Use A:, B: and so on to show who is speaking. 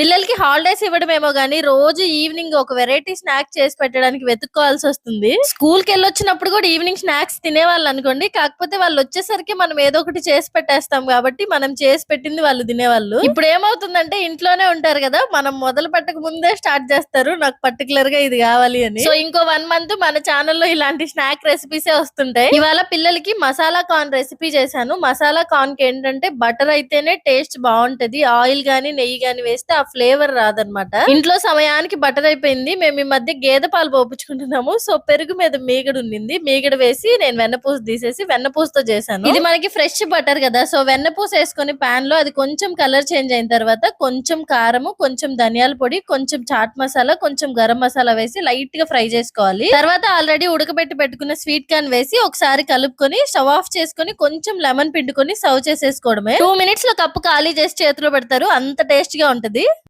A: పిల్లలకి హాలిడేస్ ఇవ్వడమేమో గానీ రోజు ఈవినింగ్ ఒక వెరైటీ స్నాక్ చేసి పెట్టడానికి వెతుక్కోవాల్సి వస్తుంది. స్కూల్కి వెళ్ళొచ్చినప్పుడు కూడా ఈవినింగ్ స్నాక్స్ తినేవాళ్ళు అనుకోండి. కాకపోతే వాళ్ళు వచ్చేసరికి మనం ఏదో ఒకటి చేసి పెట్టేస్తాం కాబట్టి మనం చేసి పెట్టింది వాళ్ళు తినేవాళ్ళు. ఇప్పుడు ఏమవుతుందంటే ఇంట్లోనే ఉంటారు కదా మనం మొదలు పెట్టక ముందే స్టార్ట్ చేస్తారు. నాకు పర్టికులర్గా ఇది కావాలి అని. సో ఇంకో వన్ మంత్ మన ఛానల్లో ఇలాంటి స్నాక్ రెసిపీసే వస్తుంటాయి. ఇవాళ పిల్లలకి మసాలా కార్న్ రెసిపీ చేశాను. మసాలా కార్న్కి ఏంటంటే బటర్ అయితేనే టేస్ట్ బాగుంటది. ఆయిల్ గానీ నెయ్యి గానీ వేస్తే ఆ ఫ్లేవర్ రాదనమాట. ఇంట్లో సమయానికి బటర్ అయిపోయింది. మేము ఈ మధ్య గేదె పాలు పోపించుకుంటున్నాము సో పెరుగు మీద మీగడ ఉండింది. మీగడ వేసి నేను వెన్నపూస తీసేసి వెన్నపూసతో చేశాను. ఇది మనకి ఫ్రెష్ బటర్ కదా. సో వెన్నపూస వేసుకొని పాన్లో అది కొంచెం కలర్ చేంజ్ అయిన తర్వాత కొంచెం కారము కొంచెం ధనియాల పొడి కొంచెం చాట్ మసాలా కొంచెం గరం మసాలా వేసి లైట్గా ఫ్రై చేసుకోవాలి. తర్వాత ఆల్రెడీ ఉడకబెట్టి పెట్టుకున్న స్వీట్ కార్న్ వేసి ఒకసారి కలుపుకొని స్టవ్ ఆఫ్ చేసుకొని కొంచెం లెమన్ పిండుకొని సర్వ్ చేసేసుకోవడమే. టూ మినిట్స్లో కప్పు ఖాళీ చేసి చేతిలో పెడతారు. అంత టేస్ట్గా ఉంటది.